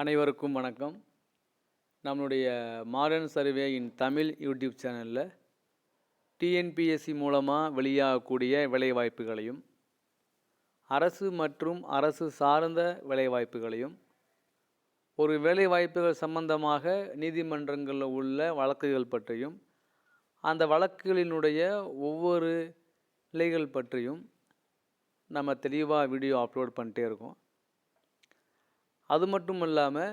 அனைவருக்கும் வணக்கம். நம்மளுடைய modern survey in Tamil YouTube சேனலில் டிஎன்பிஎஸ்சி மூலமாக வெளியாகக்கூடிய வேலைவாய்ப்புகளையும் அரசு மற்றும் அரசு சார்ந்த வேலைவாய்ப்புகளையும் ஒரு வேலைவாய்ப்புகள் சம்பந்தமாக நீதிமன்றங்களில் உள்ள வழக்குகள் பற்றியும் அந்த வழக்குகளினுடைய ஒவ்வொரு நிலைகள் பற்றியும் நம்ம தெளிவாக வீடியோ அப்லோட் பண்ணிட்டே இருக்கோம். அது மட்டும் இல்லாமல்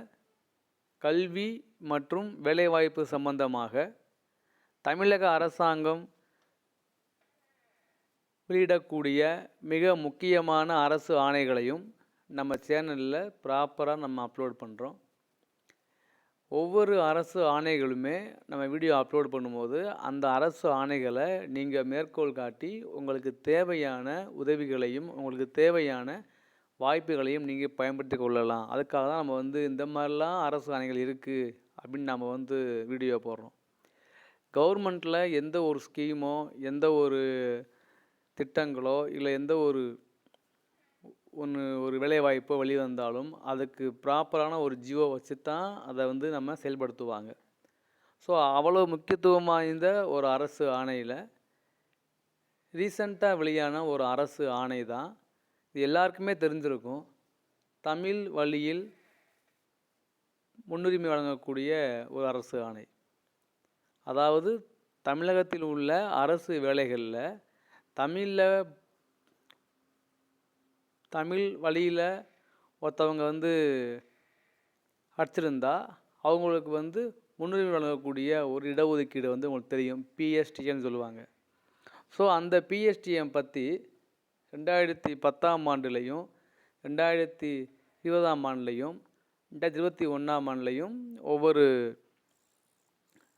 கல்வி மற்றும் வேலைவாய்ப்பு சம்பந்தமாக தமிழக அரசாங்கம் வெளியிடக்கூடிய மிக முக்கியமான அரசு ஆணைகளையும் நம்ம சேனலில் ப்ராப்பராக நம்ம அப்லோட் பண்ணுறோம் ஒவ்வொரு அரசு ஆணைகளுமே நம்ம வீடியோ அப்லோட் பண்ணும்போது அந்த அரசு ஆணைகளை நீங்கள் மேற்கோள் காட்டி உங்களுக்கு தேவையான உதவிகளையும் உங்களுக்கு தேவையான வாய்ப்புகளையும் நீங்கள் பயன்படுத்தி கொள்ளலாம். அதுக்காக தான் நம்ம வந்து இந்த மாதிரிலாம் அரசு ஆணைகள் இருக்குது அப்படின்னு நம்ம வந்து வீடியோ போடுறோம். கவர்மெண்ட்டில் எந்த ஒரு ஸ்கீமோ எந்த ஒரு திட்டங்களோ இல்லை எந்த ஒரு ஒன்று ஒரு வேலைவாய்ப்போ வெளிவந்தாலும் அதுக்கு ப்ராப்பரான ஒரு ஜியோ வச்சு தான் அதை வந்து நம்ம செயல்படுத்துவாங்க. ஸோ அவ்வளோ முக்கியத்துவம் வாய்ந்த ஒரு அரசு ஆணையில் ரீசண்டாக வெளியான ஒரு அரசு ஆணை தான் இது எல்லாருக்குமே தெரிஞ்சிருக்கும் தமிழ் வழியில் முன்னுரிமை வழங்கக்கூடிய ஒரு அரசு ஆணை. அதாவது தமிழகத்தில் உள்ள அரசு வேலைகளில் தமிழில் தமிழ் வழியில் ஒருத்தவங்க வந்து அடிச்சிருந்தா அவங்களுக்கு வந்து முன்னுரிமை வழங்கக்கூடிய ஒரு இடஒதுக்கீடு வந்து உங்களுக்கு தெரியும். பிஎஸ்டிஎன்னு சொல்லுவாங்க. ஸோ அந்த பிஎஸ்டிஎம் பற்றி ரெண்டாயிரத்தி பத்தாம் ஆண்டுலேயும் ரெண்டாயிரத்தி இருபதாம் ஆண்டுலேயும் ரெண்டாயிரத்தி இருபத்தி ஒன்றாம் ஆண்டுலேயும் ஒவ்வொரு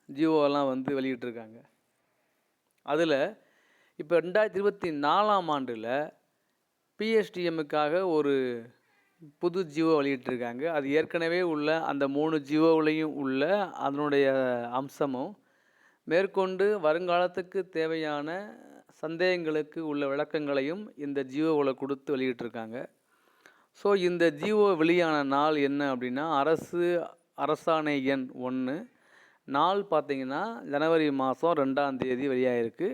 ஜியோவெல்லாம் வந்து வெளியிட்ருக்காங்க அதில் இப்போ ரெண்டாயிரத்தி இருபத்தி நாலாம் ஆண்டில் பிஎஸ்டிஎம்முக்காக ஒரு புது ஜியோ வெளியிட்டிருக்காங்க. அது ஏற்கனவே உள்ள அந்த மூணு ஜியோவிலையும் உள்ள அதனுடைய அம்சமும் மேற்கொண்டு வருங்காலத்துக்கு தேவையான சந்தேகங்களுக்கு உள்ள விளக்கங்களையும் இந்த ஜியோவில் கொடுத்து வெளியிட்டிருக்காங்க. ஸோ இந்த ஜியோ வெளியான நாள் என்ன அப்படின்னா அரசு அரசாணை எண் ஒன்று நாள் பார்த்திங்கன்னா ஜனவரி மாதம் ரெண்டாம் தேதி வெளியாகிருக்கு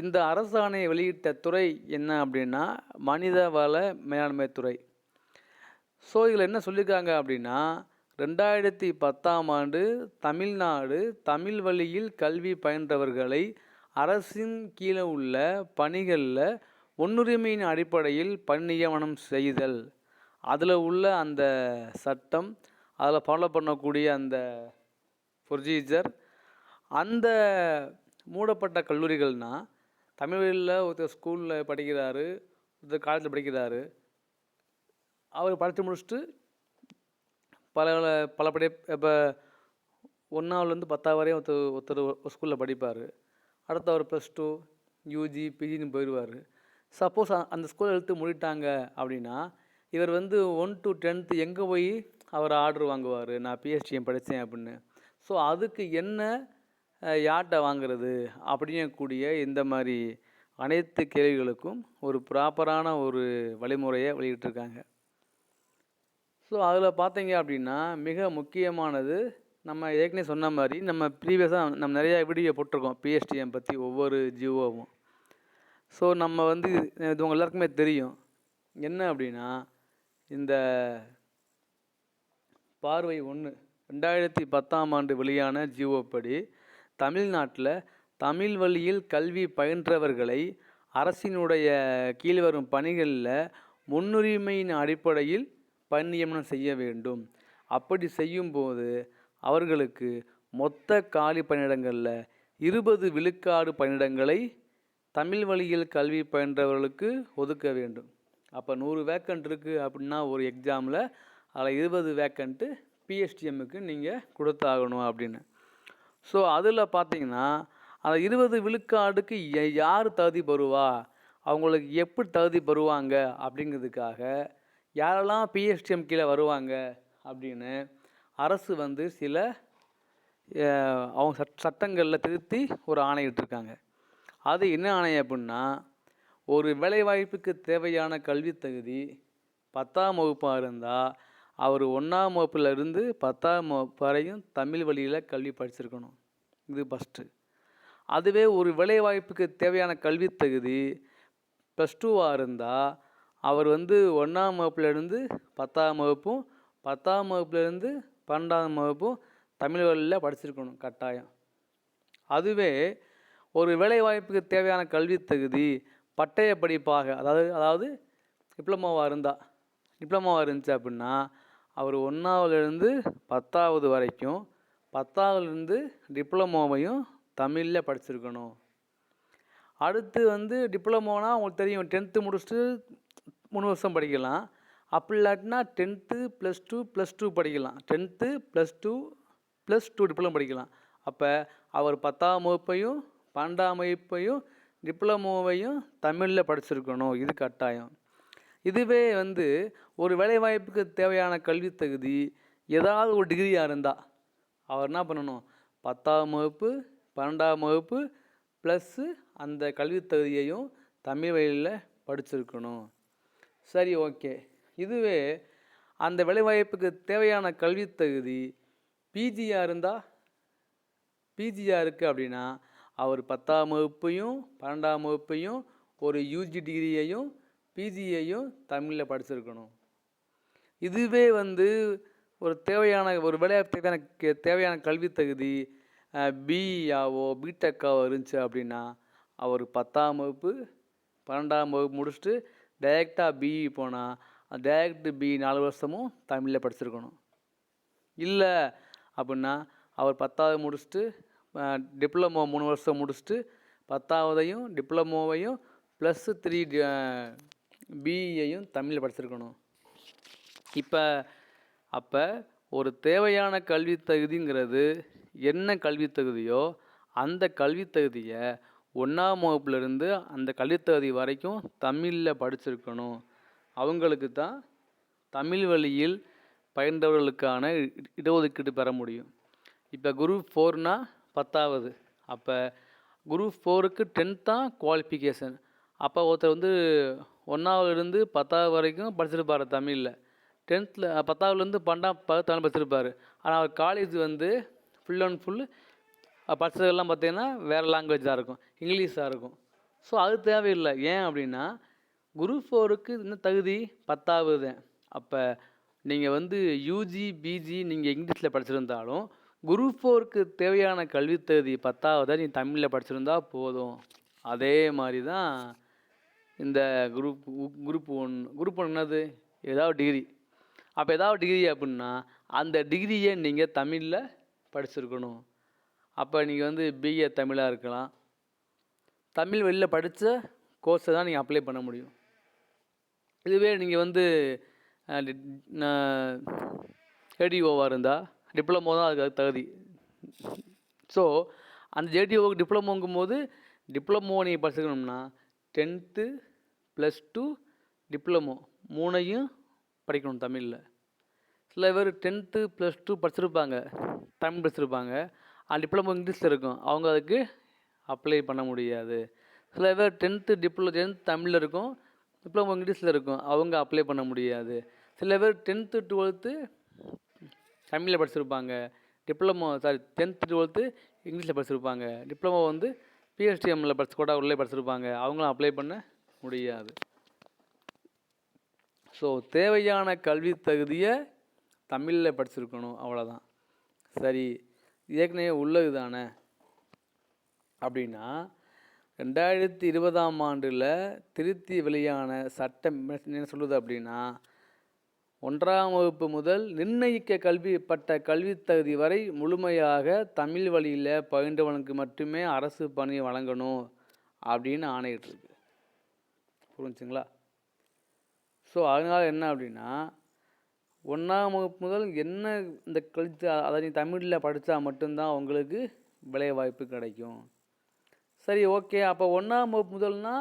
இந்த அரசாணை வெளியிட்ட துறை என்ன அப்படின்னா மனிதவள மேலாண்மை துறை. ஸோ இதில் என்ன சொல்லியிருக்காங்க அப்படின்னா ரெண்டாயிரத்தி பத்தாம் ஆண்டு தமிழ்நாடு தமிழ் வழியில் கல்வி பயின்றவர்களை அரசின் கீழே உள்ள பணிகளில் முன்னுரிமையின் அடிப்படையில் பணி நியமனம் செய்தல். அதில் உள்ள அந்த சட்டம் அதில் ஃபாலோ பண்ணக்கூடிய அந்த ப்ரொசீஜர் அந்த மூடப்பட்ட கல்லூரிகள்னால் தமிழில் ஒருத்தர் ஸ்கூலில் படிக்கிறாரு ஒருத்தர் காலேஜில் படிக்கிறாரு. அவர் படித்து முடிச்சுட்டு பல பல படி இப்போ ஒன்றாவதுலேருந்து பத்தாவது வரையும் ஒருத்தர் ஒருத்தர் ஸ்கூலில் படிப்பார். அடுத்து அவர் ப்ளஸ் டூ யூஜி பிஜின்னு போயிடுவார் சப்போஸ் அந்த ஸ்கூல் எடுத்து முடிட்டாங்க அப்படின்னா இவர் வந்து ஒன் டு டென்த்து எங்கே போய் அவர் ஆர்டர் வாங்குவார்? நான் பிஎஸ்டிஎம் படித்தேன் அப்படின்னு. ஸோ அதுக்கு என்ன யார்கிட்ட வாங்குறது? அப்படிங்கக்கூடிய இந்த மாதிரி அனைத்து கேள்விகளுக்கும் ஒரு ப்ராப்பரான ஒரு வழிமுறையை வெளியிட்டிருக்காங்க. ஸோ அதில் பார்த்தீங்க அப்படின்னா மிக முக்கியமானது நம்ம ஏற்கனவே சொன்ன மாதிரி நம்ம ப்ரீவியஸாக நம்ம நிறையா வீடியோ போட்டிருக்கோம். பிஎஸ்டிஎம் பற்றி ஒவ்வொரு ஜியோவும் ஸோ நம்ம வந்து இது உங்கள் எல்லாருக்குமே தெரியும். என்ன அப்படின்னா இந்த பார்வை ஒன்று ரெண்டாயிரத்தி பத்தாம் ஆண்டு வெளியான ஜியோ படி தமிழ்நாட்டில் தமிழ் வழியில் கல்வி பயின்றவர்களை அரசினுடைய கீழ் வரும் பணிகளில் முன்னுரிமையின் அடிப்படையில் பணியமனம் நியமனம் செய்ய வேண்டும். அப்படி செய்யும்போது அவர்களுக்கு மொத்த காலி பணியிடங்களில் இருபது விழுக்காடு பணியிடங்களை தமிழ் வழியில் கல்வி பயின்றவர்களுக்கு ஒதுக்க வேண்டும். அப்போ நூறு வேக்கண்ட் இருக்குது அப்படின்னா ஒரு எக்ஸாமில் அதில் இருபது வேக்கண்ட்டு பிஎஸ்டிஎம்முக்கு நீங்கள் கொடுத்தாகணும் அப்படின்னு. ஸோ அதில் பார்த்தீங்கன்னா அந்த இருபது விழுக்காடுக்கு யார் தகுதி பெறுவா? அவங்களுக்கு எப்படி தகுதி பெறுவாங்க அப்படிங்கிறதுக்காக யாரெல்லாம் பிஎஸ்டிஎம் கீழே வருவாங்க அப்படின்னு அரசு வந்து சில அவங்க சட் சட்டங்களில் திருத்தி ஒரு ஆணையிட்டிருக்காங்க அது என்ன ஆணை அப்படின்னா ஒரு வேலைவாய்ப்புக்கு தேவையான கல்வி தகுதி பத்தாம் வகுப்பாக இருந்தால் அவர் ஒன்றாம் வகுப்புல இருந்து பத்தாம் வகுப்பு வரையும் தமிழ் வழியில் கல்வி படிச்சிருக்கணும். இது ஃபஸ்ட்டு அதுவே ஒரு வேலைவாய்ப்புக்கு தேவையான கல்வி தகுதி ப்ளஸ் டூவாக இருந்தால் அவர் வந்து ஒன்றாம் வகுப்புலேருந்து பத்தாம் வகுப்பும் பத்தாம் வகுப்புலேருந்து பன்னெண்டாம் வகுப்பும் தமிழ் வழியில் படிச்சிருக்கணும் கட்டாயம். அதுவே ஒரு வேலைவாய்ப்புக்கு தேவையான கல்வி தகுதி பட்டய படிப்பாக அதாவது அதாவது டிப்ளமோவாக இருந்தால் டிப்ளமோவாக இருந்துச்சு அப்படின்னா அவர் ஒன்றாவதுலேருந்து பத்தாவது வரைக்கும் பத்தாவதுலேருந்து டிப்ளமோவையும் தமிழில் படிச்சிருக்கணும். அடுத்து வந்து டிப்ளமோனால் உங்களுக்கு தெரியும் டென்த்து முடிச்சுட்டு மூணு வருஷம் படிக்கலாம். அப்படி இல்லாட்டினா tenth plus two plus two படிக்கலாம். Tenth plus two plus two diploma படிக்கலாம். அப்போ அவர் பத்தாம் வகுப்பையும் பன்னெண்டாம் வகுப்பையும் டிப்ளமோவையும் தமிழில் படிச்சிருக்கணும். இது கட்டாயம். இதுவே வந்து ஒரு வேலைவாய்ப்புக்கு தேவையான கல்வி தகுதி ஏதாவது ஒரு டிகிரியாக இருந்தால் அவர் என்ன பண்ணணும்? பத்தாம் வகுப்பு பன்னெண்டாம் வகுப்பு ப்ளஸ்ஸு அந்த கல்வித் தகுதியையும் தமிழ் வழியில் படிச்சிருக்கணும். சரி ஓகே இதுவே அந்த வேலைவாய்ப்புக்கு தேவையான கல்வி தகுதி பிஜியாக இருந்தால் பிஜியாக இருக்குது அப்படின்னா அவர் பத்தாம் வகுப்பையும் பன்னெண்டாம் வகுப்பையும் ஒரு யூஜி டிகிரியையும் பிஜியையும் தமிழில் படிச்சிருக்கணும். இதுவே வந்து ஒரு தேவையான ஒரு விளையாட்டுக்கு தேவையான கே- தேவையான கல்வி தகுதி பிஇயாவோ பிடெக்காவோ இருந்துச்சு அப்படின்னா அவர் பத்தாம் வகுப்பு பன்னெண்டாம் வகுப்பு முடிச்சுட்டு டைரெக்டாக பிஇ போனால் டேரக்ட் பி நாலு வருஷமும் தமிழில் படிச்சிருக்கணும். இல்லை அப்படின்னா அவர் பத்தாவது முடிச்சுட்டு டிப்ளமோ மூணு வருஷம் முடிச்சுட்டு பத்தாவதையும் டிப்ளமோவையும் ப்ளஸ் த்ரீ பிஇயையும் தமிழில் படிச்சிருக்கணும். இப்போ அப்போ ஒரு தேவையான கல்வி தகுதிங்கிறது என்ன கல்வி தகுதியோ அந்த கல்வி தகுதியை ஒன்றாம் வகுப்புலேருந்து அந்த கல்வித் தகுதி வரைக்கும் தமிழில் படிச்சிருக்கணும். அவங்களுக்கு தான் தமிழ் வழியில் பயின்றவர்களுக்கான இ- இடஒதுக்கீடு பெற முடியும். இப்போ குரூப் ஃபோர்னா பத்தாவது. அப்போ குரூப் ஃபோருக்கு டென்த் தான் குவாலிஃபிகேஷன். அப்போ ஒருத்தர் வந்து ஒன்றாவதுலேருந்து பத்தாவது வரைக்கும் படிச்சிருப்பார் தமிழில். டென்த்தில் பத்தாவதுலேருந்து பன்னெண்டாம் பத்தாவது தமிழ் படிச்சிருப்பார். ஆனால் அவர் காலேஜ் வந்து ஃபுல் அண்ட் ஃபுல் படிச்சதெல்லாம் பார்த்தீங்கன்னா வேறு லாங்குவேஜாக இருக்கும் இங்கிலீஷாக இருக்கும். ஸோ அது தேவையில்லை. ஏன் அப்படின்னா குரூப் ஃபோருக்கு இன்னும் தகுதி பத்தாவது அப்போ நீங்கள் வந்து யூஜி பிஜி நீங்கள் இங்கிலீஷில் படிச்சிருந்தாலும் குரூப் ஃபோருக்கு தேவையான கல்வி தகுதி பத்தாவதை நீ தமிழில் படிச்சிருந்தா போதும். அதே மாதிரி தான் இந்த group group one group one என்னது? ஏதாவது டிகிரி. அப்போ ஏதாவது டிகிரி அப்படின்னா அந்த டிகிரியை நீங்கள் தமிழில் படிச்சிருக்கணும். அப்போ நீங்கள் வந்து பிஏ தமிழாக இருக்கலாம். தமிழ் வெளியில் படித்த கோர்ஸை தான் நீங்கள் அப்ளை பண்ண முடியும். இதுவே நீங்கள் வந்து ஏடிஓவாக இருந்தால் டிப்ளமோ தான் அதுக்கு தகுதி. ஸோ அந்த ஜேடிஓவுக்கு டிப்ளமோங்கும் போது டிப்ளமோ நீங்கள் படிச்சுக்கணும்னா டென்த்து ப்ளஸ் டூ டிப்ளமோ மூணையும் படிக்கணும் தமிழில். சில பேர் டென்த்து ப்ளஸ் டூ படிச்சிருப்பாங்க தமிழ் படிச்சிருப்பாங்க அந்த டிப்ளமோ இங்கிலீஷில் இருக்கும். அவங்க அதுக்கு அப்ளை பண்ண முடியாது. சில பேர் டென்த்து டிப்ளமோ டென்த் தமிழில் இருக்கும். டிப்ளமோ இங்கிலீஷில் இருக்கும். அவங்க அப்ளை பண்ண முடியாது. சில பேர் டென்த்து டுவெல்த்து தமிழில் படிச்சிருப்பாங்க. டிப்ளமோ சாரி டென்த்து டுவெல்த்து இங்கிலீஷில் படிச்சிருப்பாங்க. டிப்ளமோ வந்து பிஎஸ்டிஎம்மில் படிச்சு கூட உள்ளே படிச்சிருப்பாங்க. அவங்களும் அப்ளை பண்ண முடியாது. ஸோ தேவையான கல்வி தகுதியை தமிழில் படிச்சிருக்கணும். அவ்வளோதான் சரி ஏற்கனவே உள்ளது தானே அப்படின்னா ரெண்டாயிரத்தி இருபதாம் ஆண்டில் திருத்தி வெளியான சட்டம் என்ன சொல்லுது அப்படின்னா ஒன்றாம் வகுப்பு முதல் நிர்ணயிக்க கல்வி பட்ட கல்வித் தகுதி வரை முழுமையாக தமிழ் வழியில் பயின்றவனுக்கு மட்டுமே அரசு பணி வழங்கணும் அப்படின்னு ஆணையிட்டிருக்கு புரிஞ்சுங்களா? ஸோ அதனால் என்ன அப்படின்னா ஒன்றாம் வகுப்பு முதல் என்ன இந்த கழித்து அதை நீ தமிழில் படித்தா மட்டும்தான் உங்களுக்கு வேலைவாய்ப்பு கிடைக்கும். சரி ஓகே. அப்போ ஒன்றாம் வகுப்பு முதல்னா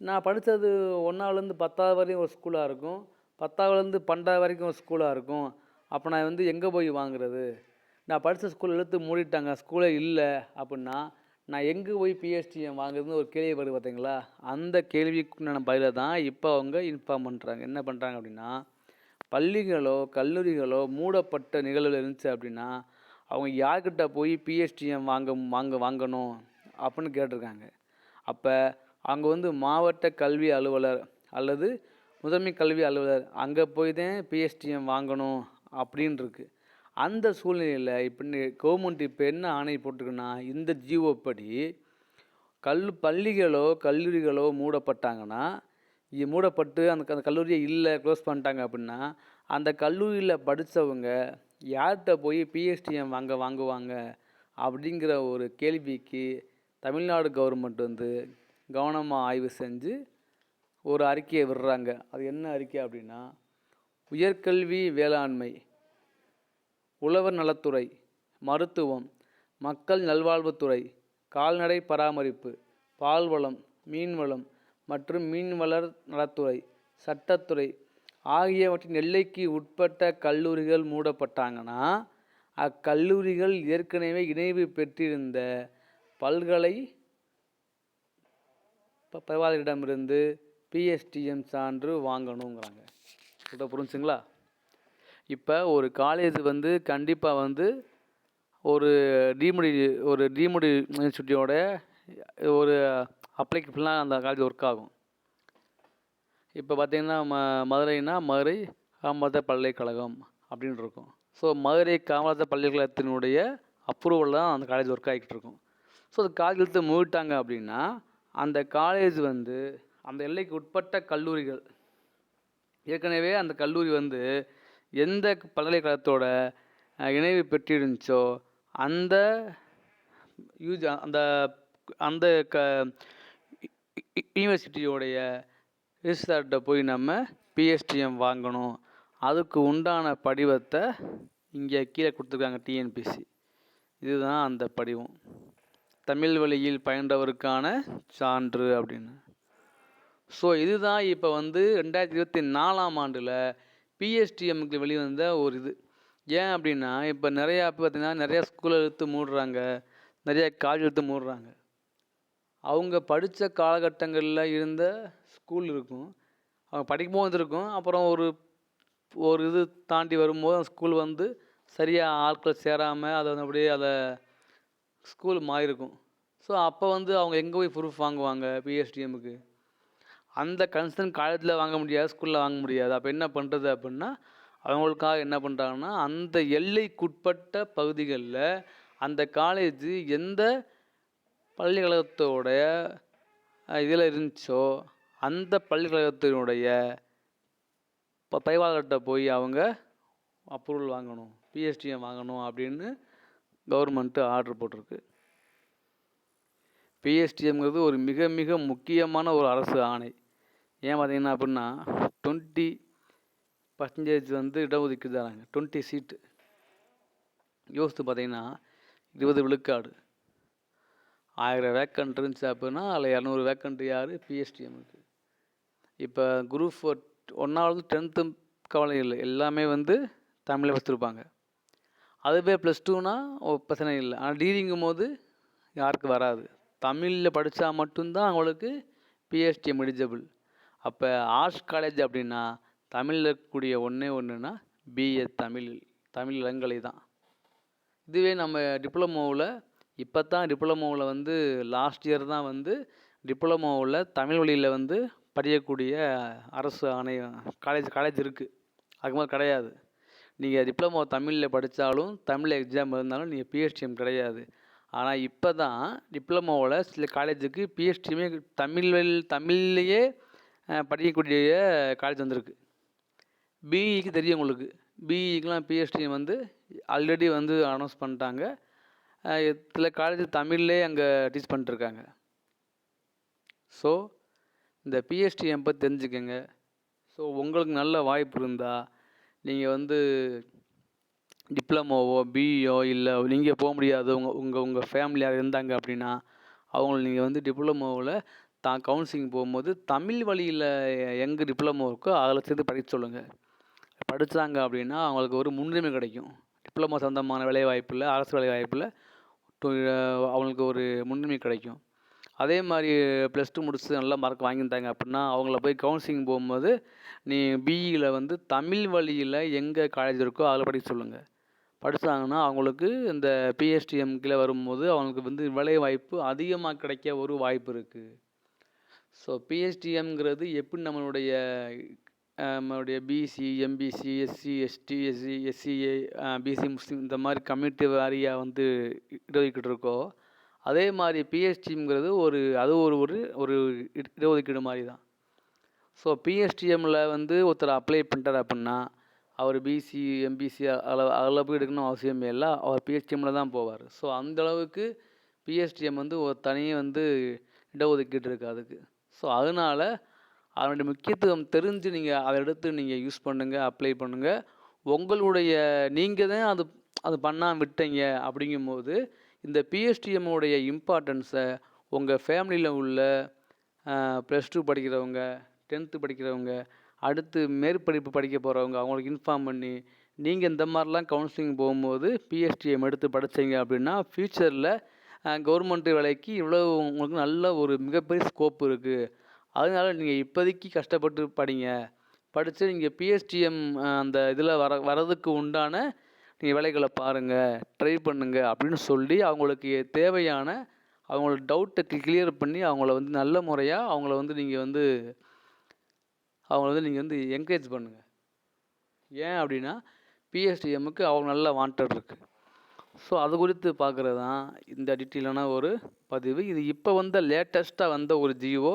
நான் படித்தது ஒன்றாவதுலேருந்து பத்தாவது வரையும் ஒரு ஸ்கூலாக இருக்கும். பத்தாவதுலேருந்து பன்னெண்டாவது வரைக்கும் ஒரு ஸ்கூலாக இருக்கும். அப்போ நான் வந்து எங்கே போய் வாங்குறது? நான் படித்த ஸ்கூல் எடுத்து மூடிட்டாங்க. ஸ்கூலே இல்லை அப்படின்னா நான் எங்கே போய் பிஹெச்டிஎம் வாங்குறதுன்னு ஒரு கேள்வி வருது பார்த்தீங்களா அந்த கேள்விக்குண்டான பதிலை தான் இப்போ அவங்க இன்ஃபார்ம் பண்ணுறாங்க என்ன பண்ணுறாங்க அப்படின்னா பள்ளிகளோ கல்லூரிகளோ மூடப்பட்ட நிகழ்வுகள் இருந்துச்சு அப்படின்னா அவங்க யார்கிட்ட போய் பிஹெச்டிஎம் வாங்க வாங்க வாங்கணும்? அப்படின்னு கேட்டிருக்காங்க. அப்போ அங்கே வந்து மாவட்ட கல்வி அலுவலர் அல்லது முதன்மை கல்வி அலுவலர் அங்கே போய் தான் பிஎஸ்டிஎம் வாங்கணும் அப்படின்ருக்கு. அந்த சூழ்நிலையில் இப்போ கவர்மெண்ட் இப்போ என்ன ஆணை போட்டிருக்குன்னா இந்த ஜிஓ படி கல் பள்ளிகளோ கல்லூரிகளோ மூடப்பட்டாங்கன்னா மூடப்பட்டு அந்த அந்த கல்லூரியை இல்லை க்ளோஸ் பண்ணிட்டாங்க அப்படின்னா அந்த கல்லூரியில் படித்தவங்க யார்கிட்ட போய் பிஎஸ்டிஎம் வாங்க வாங்குவாங்க? அப்படிங்கிற ஒரு கேள்விக்கு தமிழ்நாடு கவர்மெண்ட் வந்து கவனமாக ஆய்வு செஞ்சு ஒரு அறிக்கையை விடுறாங்க. அது என்ன அறிக்கை அப்படின்னா உயர்கல்வி வேளாண்மை உழவர் நலத்துறை மருத்துவம் மக்கள் நல்வாழ்வுத்துறை கால்நடை பராமரிப்பு பால்வளம் மீன்வளம் மற்றும் மீன்வளர் நலத்துறை சட்டத்துறை ஆகியவற்றின் எல்லைக்கு உட்பட்ட கல்லூரிகள் மூடப்பட்டாங்கன்னா அக்கல்லூரிகள் ஏற்கனவே இணைவு பெற்றிருந்த பல்கலை ப- பிஎஸ்டிஎம் சான்று வாங்கணுங்கிறாங்க. சொல்ல புரிஞ்சுங்களா? இப்போ ஒரு காலேஜ் வந்து கண்டிப்பாக வந்து ஒரு டிமுடி ஒரு டிமுடி யூனிவர்சிட்டியோட ஒரு அப்ளிகபிளாக அந்த காலேஜ் ஒர்க் ஆகும். இப்போ பார்த்தீங்கன்னா ம மதுரைனா மதுரை காமராஜர் பல்கலைக்கழகம் அப்படின்னு இருக்கும். ஸோ மதுரை காமராஜர் பல்கலைக்கழகத்தினுடைய அப்ரூவல் தான் அந்த காலேஜ் ஒர்க் ஆகிட்டு இருக்கும். ஸோ அது காலேஜ் எடுத்து மூடிட்டாங்க அப்படின்னா அந்த காலேஜ் வந்து அந்த எல்லைக்கு உட்பட்ட கல்லூரிகள் ஏற்கனவே அந்த கல்லூரி வந்து எந்த பல்கலைக்கழகத்தோட இணைவு பெற்றிருந்துச்சோ அந்த யூஜ் அந்த அந்த க யூனிவர்சிட்டியோடைய ரிஜிஸ்டார்கிட்ட போய் நம்ம பிஎஸ்டிஎம் வாங்கணும். அதுக்கு உண்டான படிவத்தை இங்கே கீழே கொடுத்துருக்காங்க டிஎன்பிசி இதுதான் அந்த படிவம். தமிழ் வழியில் பயின்றவருக்கான சான்று அப்படின்னு. ஸோ இதுதான் இப்போ வந்து ரெண்டாயிரத்தி இருபத்தி நாலாம் ஆண்டில் பிஎஸ்டிஎம்க்கு வெளிவந்த ஒரு இது. ஏன் அப்படின்னா இப்போ நிறையா பார்த்திங்கன்னா பார்த்தீங்கன்னா நிறையா ஸ்கூலை எடுத்து மூடுறாங்க. நிறையா காலேஜ் எடுத்து மூடுறாங்க. அவங்க படித்த காலகட்டங்களில் இருந்த ஸ்கூல் இருக்கும். அவங்க படிக்கும்போது இருக்கும் அப்புறம் ஒரு ஒரு இது தாண்டி வரும்போது அந்த ஸ்கூல் வந்து சரியாக ஆட்கள் சேராமல் அதை வந்து அப்படியே அதை ஸ்கூல் மாறிருக்கும் ஸோ அப்போ வந்து அவங்க எங்கே போய் ப்ரூஃப் வாங்குவாங்க பிஎஸ்டிஎம்முக்கு அந்த கன்சர்ன் காலேஜில் வாங்க முடியாது ஸ்கூலில் வாங்க முடியாது. அப்போ என்ன பண்ணுறது அப்படின்னா அவங்களுக்காக என்ன பண்ணுறாங்கன்னா அந்த எல்லைக்குட்பட்ட பகுதிகளில் அந்த காலேஜ் எந்த பல்கலைக்கழகத்தோட இதில் இருந்துச்சோ அந்த பல்கலைக்கழகத்தினுடைய இப்போ பயிவாளர்கிட்ட போய் அவங்க அப்ரூவல் வாங்கணும் பிஎஸ்டிஎம் வாங்கணும் அப்படின்னு கவர்மெண்ட்டு ஆர்டர் போட்டிருக்கு. பிஎஸ்டிஎம்ங்கிறது ஒரு மிக மிக முக்கியமான ஒரு அரசு ஆணை. ஏன் பார்த்தீங்கன்னா அப்படின்னா டுவெண்ட்டி பர்சன்டேஜ் வந்து இடஒதுக்கீடு தராங்க டுவெண்ட்டி சீட்டு யோசித்து பார்த்தீங்கன்னா இருபது விழுக்காடு. ஆயிரம் வேக்கண்ட் இருந்துச்சு அப்படின்னா அதில் இரநூறு வேக்கண்ட் யார்? பிஎஸ்டிஎம்முக்கு இப்போ குரூப் ஃபோர் ஒன்றாவது டென்த்து கவலை இல்லை. எல்லாமே வந்து தமிழில் வச்சுருப்பாங்க. அதுவே ப்ளஸ் டூனா பிரச்சனை இல்லை. ஆனால் டிகிரிங்கும் போது யாருக்கு வராது. தமிழில் படித்தா மட்டும்தான் அவங்களுக்கு பிஹெச்டி மெடிஜபிள் அப்போ ஆர்ட்ஸ் காலேஜ் அப்படின்னா தமிழில் இருக்கக்கூடிய ஒன்றே ஒன்றுனா பிஏ தமிழ் தமிழ் இளங்கலை தான். இதுவே நம்ம டிப்ளமோவில் இப்போ தான் டிப்ளமோவில் வந்து லாஸ்ட் இயர் தான் வந்து டிப்ளமோவில் தமிழ் வழியில் வந்து படிக்கக்கூடிய அரசு ஆணையம் காலேஜ் காலேஜ் இருக்குது அதுக்கு மாதிரி கிடையாது. நீங்கள் டிப்ளமோ தமிழில் படித்தாலும் தமிழ் எக்ஸாம் இருந்தாலும் நீங்கள் பிஎஸ்டிஎம் கிடையாது. ஆனால் இப்போ தான் டிப்ளமோவில் சில காலேஜுக்கு பிஎஸ்டிஎம்மே தமிழ் தமிழ்லேயே படிக்கக்கூடிய காலேஜ் வந்திருக்கு. பிஇக்கு தெரியும் உங்களுக்கு. பிஇக்கெலாம் பிஎஸ்டிஎம் வந்து ஆல்ரெடி வந்து அனௌன்ஸ் பண்ணிட்டாங்க. சில காலேஜ் தமிழ்லே அங்கே டீச் பண்ணிட்டுருக்காங்க. ஸோ இந்த பிஎஸ்டிஎம் பற்றி தெரிஞ்சுக்கங்க. ஸோ உங்களுக்கு நல்ல வாய்ப்பு இருந்தால் நீங்கள் வந்து டிப்ளமோவோ பிஇயோ இல்லை நீங்கள் போக முடியாது. உங்கள் உங்கள் உங்கள் ஃபேமிலி யார் இருந்தாங்க அப்படின்னா அவங்கள நீங்கள் வந்து டிப்ளமோவில் தான் கவுன்சிலிங் போகும்போது தமிழ் வழியில் எங்கே டிப்ளமோ இருக்கோ அதில் சேர்த்து படிக்க சொல்லுங்கள் படித்தாங்க அப்படின்னா அவங்களுக்கு ஒரு முன்னுரிமை கிடைக்கும். டிப்ளமோ சம்மந்தமான வேலைவாய்ப்பில் அரசு வேலைவாய்ப்பில் அவங்களுக்கு ஒரு முன்னுரிமை கிடைக்கும். அதே மாதிரி ப்ளஸ் டூ முடிச்சு நல்லா மார்க் வாங்கியிருந்தாங்க அப்படின்னா அவங்கள போய் கவுன்சிலிங் போகும்போது நீ பிஇயில் வந்து தமிழ் வழியில் எங்கே காலேஜ் இருக்கோ அதில் படிக்க சொல்லுங்கள் படித்தாங்கன்னா அவங்களுக்கு இந்த பிஎஸ்டிஎம் கீழே வரும்போது அவங்களுக்கு வந்து வேலை வாய்ப்பு அதிகமாக கிடைக்க ஒரு வாய்ப்பு இருக்குது ஸோ பிஎஸ்டிஎம்ங்கிறது எப்படி நம்மளுடைய நம்மளுடைய BC MBC SC ST SC SCA BC முஸ்லீம் இந்த மாதிரி கம்யூனிட்டி வாரியாக வந்து இடஒதுக்கிட்டு இருக்கோ அதே மாதிரி பிஎஸ்டிங்கிறது ஒரு அது ஒரு ஒரு ஒரு இட- இடஒதுக்கீடு மாதிரி தான். ஸோ பிஎஸ்டிஎம்மில் வந்து ஒருத்தர் அப்ளை பண்ணிட்டார் அப்படின்னா அவர் பிசி எம்பிசி அளவு அதில் போய் எடுக்கணும் அவசியமே இல்லை. அவர் பிஎஸ்டிஎம்மில் தான் போவார். ஸோ அந்த அளவுக்கு பிஎஸ்டிஎம் வந்து ஒரு தனியே வந்து இடஒதுக்கீடு இருக்குது அதுக்கு. ஸோ அதனால அதனுடைய முக்கியத்துவம் தெரிஞ்சு நீங்கள் அதை எடுத்து நீங்கள் யூஸ் பண்ணுங்கள் அப்ளை பண்ணுங்கள் உங்களுடைய நீங்கள் தான் அது அது பண்ணால் விட்டீங்க அப்படிங்கும்போது இந்த பிஎஸ்டிஎம்முடைய இம்பார்ட்டன்ஸை உங்கள் ஃபேமிலியில் உள்ள ப்ளஸ் டூ படிக்கிறவங்க டென்த்து படிக்கிறவங்க அடுத்து மேற்படிப்பு படிக்க போகிறவங்க அவங்களுக்கு இன்ஃபார்ம் பண்ணி நீங்கள் இந்த மாதிரிலாம் கவுன்சிலிங் போகும்போது பிஎஸ்டிஎம் எடுத்து படிச்சீங்க அப்படின்னா ஃப்யூச்சரில் கவர்மெண்ட் வேலைக்கு இவ்வளோ உங்களுக்கு நல்ல ஒரு மிகப்பெரிய ஸ்கோப் இருக்குது அதனால நீங்கள் இப்போதைக்கு கஷ்டப்பட்டு படிங்க. படித்து நீங்கள் பிஎஸ்டிஎம் அந்த இதில் வர வரதுக்கு உண்டான நீங்கள் வேலைகளை பாருங்கள் ட்ரை பண்ணுங்கள் அப்படின்னு சொல்லி அவங்களுக்கு தேவையான அவங்களோட டவுட்டை கிளியர் பண்ணி அவங்கள வந்து நல்ல முறையாக அவங்கள வந்து நீங்கள் வந்து அவங்கள வந்து நீங்கள் வந்து என்கரேஜ் பண்ணுங்கள் ஏன் அப்படின்னா பிஎஸ்டிஎம்முக்கு அவங்க நல்ல வாண்டட் இருக்குது ஸோ அது குறித்து பார்க்குறது தான் இந்த டீட்டெயிலான ஒரு பதிவு. இது இப்போ வந்த லேட்டஸ்ட்டாக வந்த ஒரு ஜியோ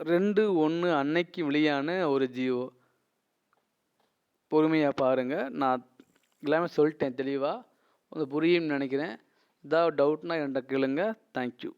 ரெண்டு ஒன்று அன்னைக்கு வெளியான ஒரு ஜியோ பொறுமையாக பாருங்கள் நான் எல்லாமே சொல்லிட்டேன் தெளிவாக உங்களுக்கு புரியும்னு நினைக்கிறேன். ஏதாவது டவுட்னா என்கிட்ட கேளுங்க. தேங்க்யூ